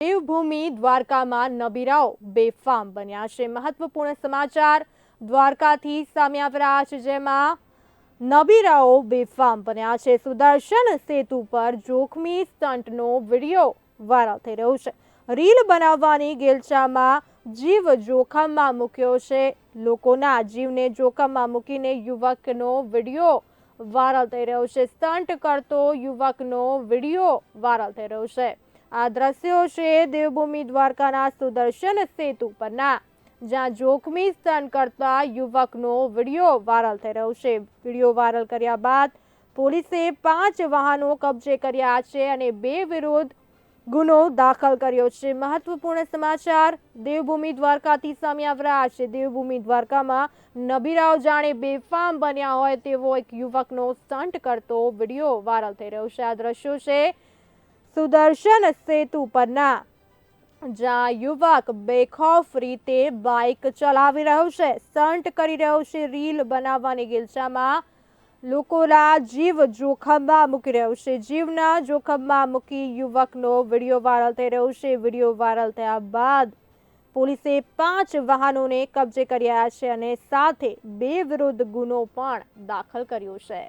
દેવભૂમિ દ્વારકામાં નબીરાઓ બેફામ બન્યા છે. મહત્વપૂર્ણ સમાચાર દ્વારકાથી સામે આવી છે, જેમાં નબીરાઓ બેફામ બન્યા છે. સુદર્શન સેતુ પર જોખમી સ્ટન્ટનો વીડિયો વાયરલ થઈ રહ્યો છે. રીલ બનાવવાની ગેલચામાં જીવ જોખમમાં મૂક્યો છે. લોકોના જીવને જોખમમાં મૂકીને યુવકનો વીડિયો વાયરલ થઈ રહ્યો છે. સ્ટન્ટ કરતો યુવકનો વીડિયો વાયરલ થઈ રહ્યો છે. આ દ્રશ્યો છે દેવભૂમિ દ્વારકાના સુદર્શન સેતુ પરના, જ્યાં જોખમી સ્તન કરતા યુવકનો વીડિયો વાયરલ થઈ રહ્યો છે. વીડિયો વાયરલ કર્યા બાદ પોલીસે પાંચ વાહનો કબજે કર્યા છે અને બે વિરુદ્ધ ગુનો દાખલ કર્યો છે. મહત્વપૂર્ણ સમાચાર, દેવભૂમિ દ્વારકાથી સામે આવી રહ્યા છે દેવભૂમિ દ્વારકામાં નબીરાવ જાણે બેફામ બન્યા હોય તેવો એક યુવકનો સ્ટન્ટ કરતો વીડિયો વાયરલ થઈ રહ્યો છે. આ દ્રશ્યો છે સુદર્શન સેતુ પરના. જ્યાં યુવક બેખોફ રીતે બાઇક ચલાવી રહ્યો છે સ્ટન્ટ કરી રહ્યો છે, રીલ બનાવવાની ગિલચામાં. લોકોના જીવ જોખમમાં મૂકી રહ્યો છે. જીવના જોખમમાં મૂકી યુવકનો વીડિયો વાયરલ થઈ રહ્યો છે. વીડિયો વાયરલ થયા બાદ પોલીસે પાંચ વાહનોને કબજે કર્યા છે અને સાથે બે વિરુદ્ધ ગુનો પણ દાખલ કર્યો છે.